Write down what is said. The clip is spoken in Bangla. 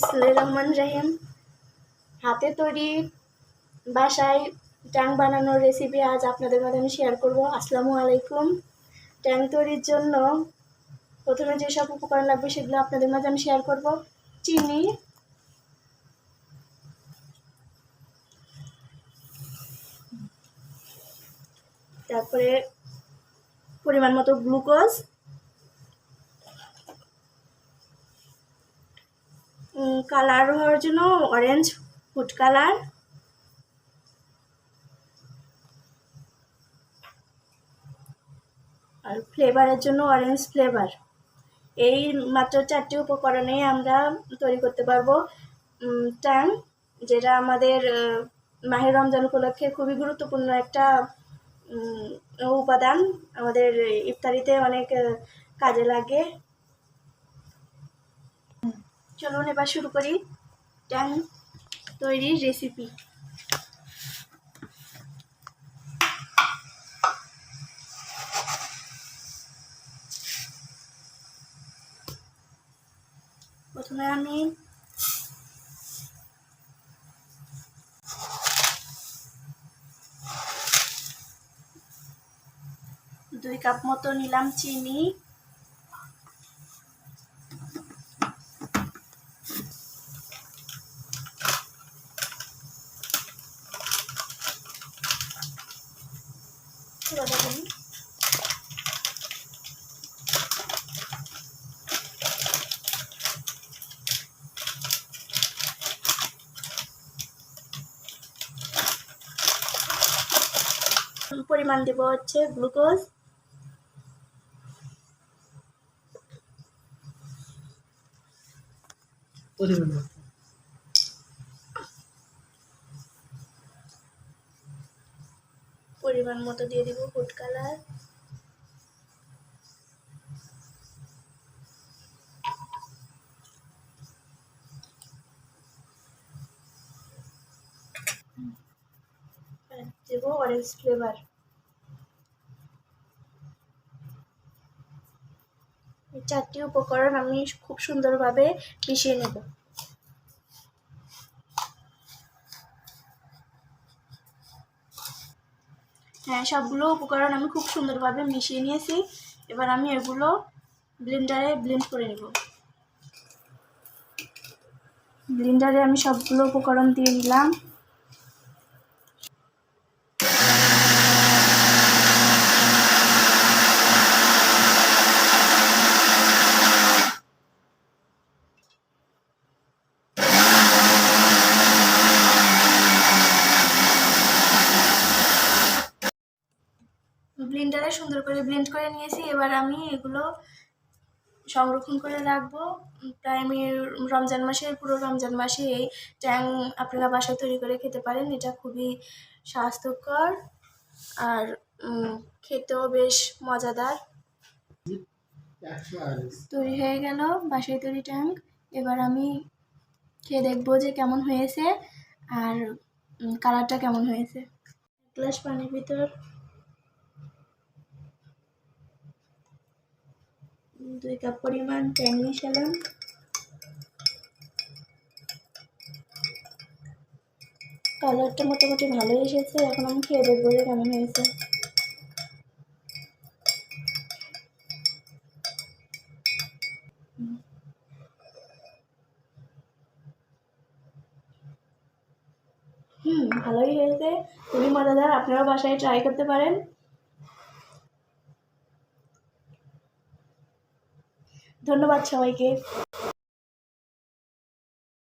ইসলাম রহমান রাহিম। হাতে তৈরি বাসায় ট্যাং বানানোর রেসিপি আজ আপনাদের মাঝে আমি শেয়ার করব। আসসালামু আলাইকুম। ট্যাং তৈরির জন্য প্রথমে যেসব উপকরণ লাগবে সেগুলো আপনাদের মাঝে আমি শেয়ার করব। চিনি। তারপরে পরিমাণ মতো গ্লুকোজ কালার হওয়ার জন্য অরেঞ্জ ফুড কালার আর ফ্লেভারের জন্য অরেঞ্জ ফ্লেভার এই মাত্র চারটি উপকরণে আমরা তৈরি করতে পারব ট্যাং যেটা আমাদের মাহের রমজান উপলক্ষে খুবই গুরুত্বপূর্ণ একটা উপাদান। আমাদের ইফতারিতে অনেক কাজে লাগে। চলুন এবার শুরু করি। ট্যাং তৈরির রেসিপি প্রথমে আমি দুই কাপ মতো নিলাম চিনি। পুরোটা দিন। পরিমাণ দেব হচ্ছে গ্লুকোজ পরিমাণ পরিমাণ মতো দিয়ে দিব ফুড কালার। দেব অরেঞ্জ ফ্লেভার চারটি উপকরণ আমি খুব সুন্দরভাবে মিশিয়ে নেব। হ্যাঁ সবগুলো উপকরণ আমি খুব সুন্দরভাবে মিশিয়ে নিয়েছি। এবার আমি এগুলো ব্লেন্ডারে ব্লেন্ড করে নেব। ব্লেন্ডারে আমি সবগুলো উপকরণ দিয়ে দিলাম। ব্লেন্ডারে সুন্দর করে ব্লেন্ড করে নিয়েছি। এবার আমি এগুলো সংরক্ষণ করে রাখব। প্রায় আমি রমজান মাসে পুরো রমজান মাসে এই ট্যাং আপনারা বাসায় তৈরি করে খেতে পারেন। এটা খুবই স্বাস্থ্যকর আর খেতেও বেশ মজাদার। তৈরি হয়ে গেল বাসায় তৈরি ট্যাঙ্ক এবার আমি খেয়ে দেখব যে কেমন হয়েছে আর কালারটা কেমন হয়েছে। গ্লাস পানির ভিতর দুই কাপ পরিমাণ ট্যাং মিশালাম কালারটা মোটামুটি ভালোই এসেছে। এখন আমি খেয়ে দেখব যে কেমন হয়েছে। হুম, ভালোই হয়েছে। খুবই মজাদার। আপনারাও বাসায় ট্রাই করতে পারেন। ধন্যবাদ সবাইকে।